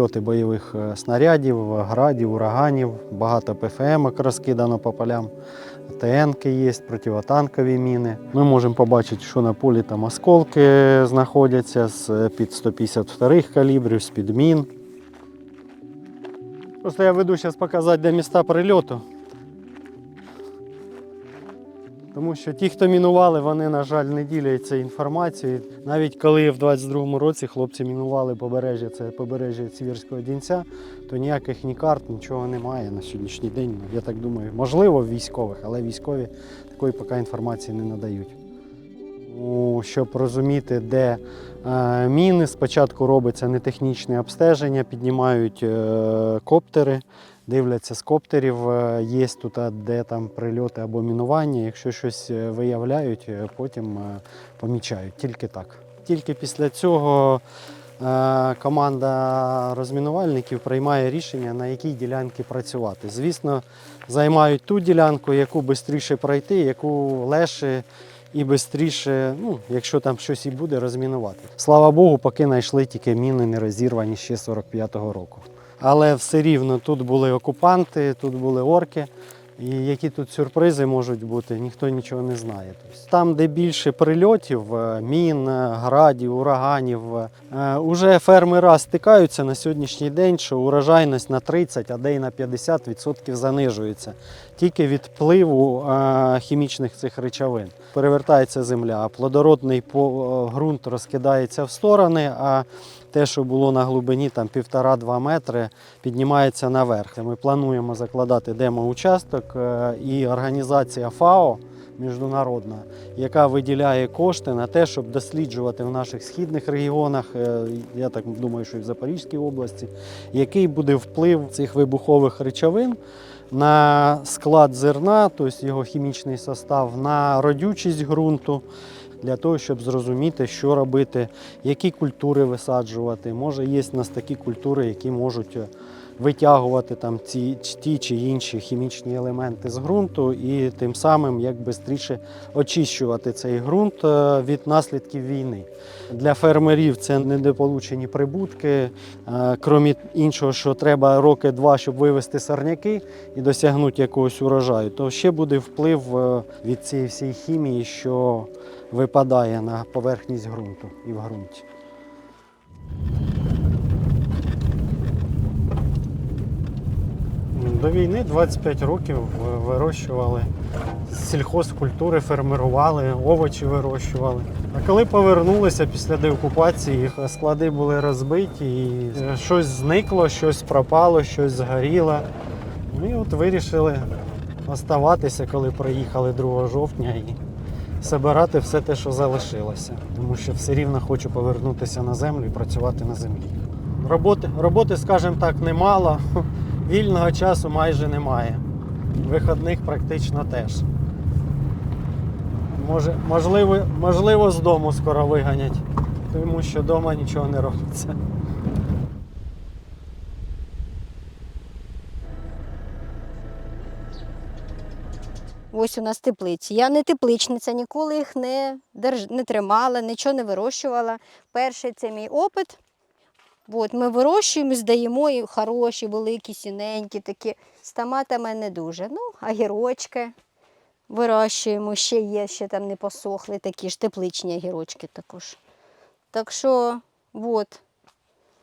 прильоти бойових е, снарядів, градів, ураганів, багато ПФМ розкидано по полям. ТНки є, противотанкові міни. Ми можемо побачити, що на полі там осколки знаходяться з під 152 калібрів, з під мін. Просто я веду зараз показати, де міста прильоту. Тому що ті, хто мінували, вони, на жаль, не діляться інформацією. Навіть коли в 22-му році хлопці мінували побережжя, це побережжя Сіверського Дінця, то ніяких ні карт, нічого немає на сьогоднішній день. Ну, Я так думаю, можливо, військових, але військові такої поки інформації не надають. Ну, Щоб розуміти, де е, міни, спочатку робиться нетехнічне обстеження, піднімають е, коптери, дивляться з коптерів, е, є тут, де там прильоти або мінування. Якщо щось е, виявляють, е, потім помічають. Тільки так. Тільки після цього команда розмінувальників приймає рішення, на якій ділянці працювати. Звісно, займають ту ділянку, яку швидше пройти, яку легше і швидше, ну, якщо там щось і буде, розмінувати. Слава Богу, поки знайшли тільки міни не розірвані ще 45-го року. Але все рівно тут були окупанти, тут були орки. І які тут сюрпризи можуть бути, ніхто нічого не знає. Тобто, там, де більше прильотів, е, мін, е, градів, ураганів, е, уже фермери стикаються на сьогоднішній день, що урожайність на 30, а де й на 50% занижується. Тільки від впливу хімічних цих речовин. Перевертається земля, плодородний ґрунт розкидається в сторони, а те, що було на глибині там 1,5-2 метри, піднімається наверх. Ми плануємо закладати демо-участок е, і організація ФАО міжнародна, яка виділяє кошти на те, щоб досліджувати в наших східних регіонах, е, я так думаю, що і в Запорізькій області, який буде вплив цих вибухових речовин на склад зерна, тобто його хімічний состав, на родючість ґрунту. Для того, щоб зрозуміти, що робити, які культури висаджувати. Може, є в нас такі культури, які можуть е, витягувати там ці ті чи інші хімічні елементи з ґрунту і тим самим як швидше очищувати цей ґрунт е, від наслідків війни. Для фермерів це недополучені прибутки. Е, Крім іншого, що треба роки-два, щоб вивести сорняки і досягнути якогось урожаю, то ще буде вплив е, від цієї всієї хімії, що випадає на поверхність ґрунту і в ґрунті. До війни 25 років вирощували сільхозкультури, фермерували, овочі вирощували. А коли повернулися після деокупації, склади були розбиті, і е, щось зникло, щось пропало, щось згоріло. Ну і от вирішили оставатися, коли приїхали 2 жовтня і збирати все те, що залишилося. Тому що все рівно хочу повернутися на землю і працювати на землі. Роботи, роботи скажімо так, немало. Вільного часу майже немає. Виходних практично теж. Може, можливо, можливо, з дому скоро виганять, тому що вдома нічого не робиться. Ось у нас теплиці. Я не тепличниця, ніколи їх не, держ... не тримала, нічого не вирощувала. Перший це мій опит. От, ми вирощуємо, здаємо і хороші, великі, сіненькі такі. З томатами не дуже. Ну, огірочки вирощуємо, ще є, ще там не посохли, такі ж тепличні огірочки також. Так що, от,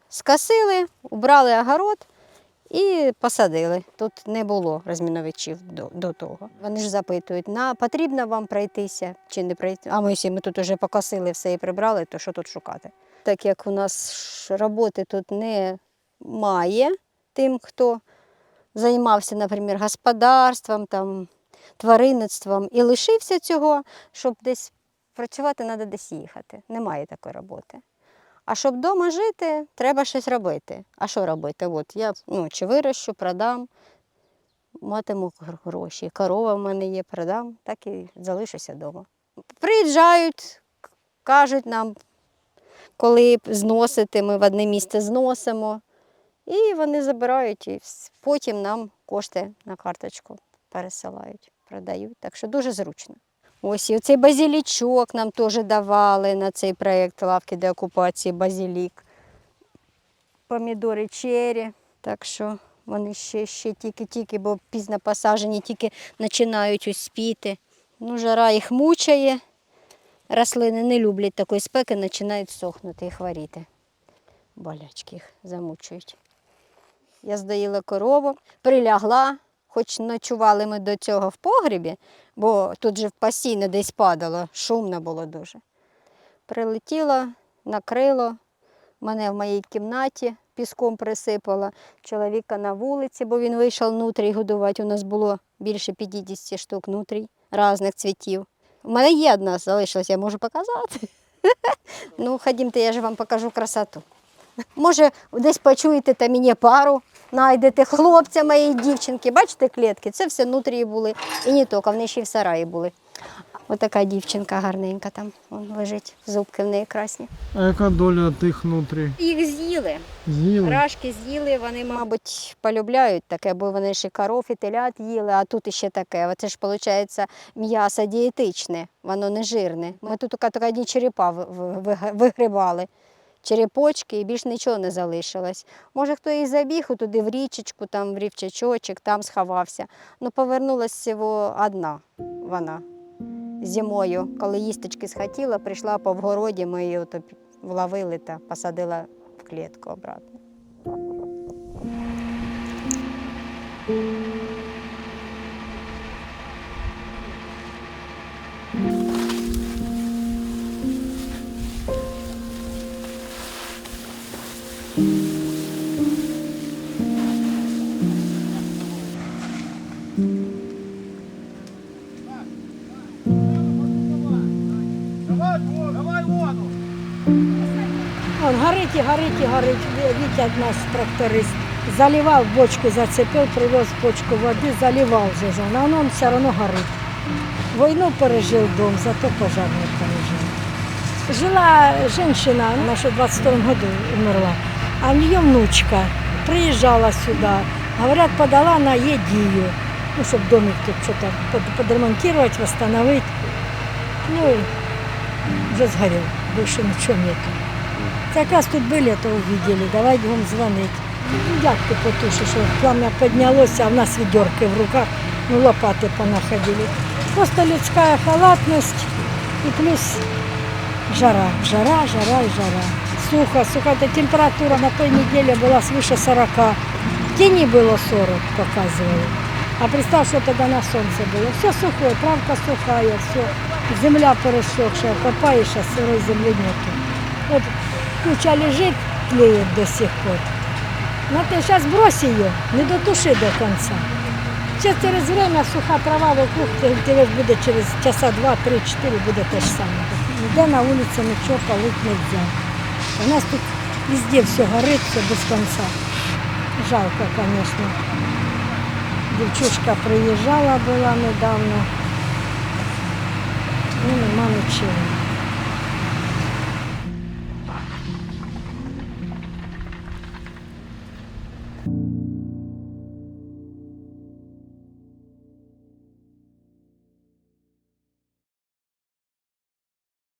скосили, убрали огород. І посадили. Тут не було розміновичів до, до того. Вони ж запитують, на, потрібно вам пройтися чи не пройти. А ми всі ми тут вже покосили все і прибрали, то що тут шукати? Так як у нас роботи тут немає тим, хто займався, наприклад, господарством, там, тваринництвом і лишився цього, щоб десь працювати, треба десь їхати. Немає такої роботи. А щоб вдома жити, треба щось робити. А що робити? От я ну, чи вирощу, продам, матиму гроші. Корова в мене є, продам, так і залишуся вдома. Приїжджають, кажуть нам, коли зносити, ми в одне місце зносимо. І вони забирають, і потім нам кошти на карточку пересилають, продають. Так що дуже зручно. Ось і оцей базілічок нам теж давали на цей проєкт лавки деокупації базілік. помідори чері. Так що вони ще, ще тільки-тільки, бо пізно посаджені, тільки починають успіти. Ну, жара їх мучає. Рослини не люблять такої спеки, починають сохнути і хворіти. Болячки їх замучують. Я здоїла корову, прилягла, хоч ночували ми до цього в погрібі, бо тут же постійно десь падало, шумно було дуже. Прилетіла, накрило, мене в моїй кімнаті піском присипало, чоловіка на вулиці, бо він вийшов нутрій годувати. У нас було більше 50 штук нутрій різних цвітів. У мене є одна залишилась, я можу показати. Ну, ходімте, я ж вам покажу красоту. Може, десь почуєте та мені пару, знайдете хлопця моєї дівчинки. Бачите клітки? Це все внутрі були. І не тільки, вони ще й в сараї були. Ось така дівчинка гарненька там вон лежить, зубки в неї красні. А яка доля тих внутрі? Їх з'їли. З'їли? Рашки з'їли, вони, мабуть, полюбляють таке, бо вони і коров, і телят їли, а тут іще таке. Оце ж, виходить, м'ясо дієтичне, воно не жирне. Ми тут тільки одні черепа ви- ви- ви- вигрибали. Черепочки і більш нічого не залишилось. Може, хто і забіг туди в річечку, там в рівчачочок, там сховався. Ну, повернулася всього одна вона зимою, коли їсточки схотіла, прийшла по вгороді, ми її ото вловили та посадила в клітку обратно. Он горить і горить і горить. Вітя наш тракторист. Заливав бочку, зацепив, привез бочку води, заливав вже. А воно все одно горить. Війну пережив дом, зато пожар не пережив. Жила жінка, наша в 22 году умерла, а в нее внучка приїжджала сюди. Говорят, подала на Едию, ну, щоб домик тут что-то подремонтировать, восстановить. Ну, вже згорів, більше нічого нету. Как раз тут были, то увидели, давай будем звонить. Ну, як ти потушиш, що пламя піднялося, а в нас відерки в руках, ну лопати понаходили. Просто людська халатність і плюс жара, жара, жара і жара. Сухо, сухо. Та температура на той неділі була свыше 40. В тіні було 40, показували. А представь, що тоді на сонце було. Все сухое, травка сухая, все. Земля пересохшая, копаешь, а сырой земли нету. Вот куча лежит, тлеет до сих пор. Но ты сейчас брось ее, не дотуши до конца. Сейчас через время суха трава вокруг, тебе ж буде через часа два, три, чотири буде те ж саме. Ніде на вулиці нічого палити не можна. У нас тут везде все горить, все без конца. Жалко, конечно. Дівчушка приїжджала була недавно. Ну, нема нічого.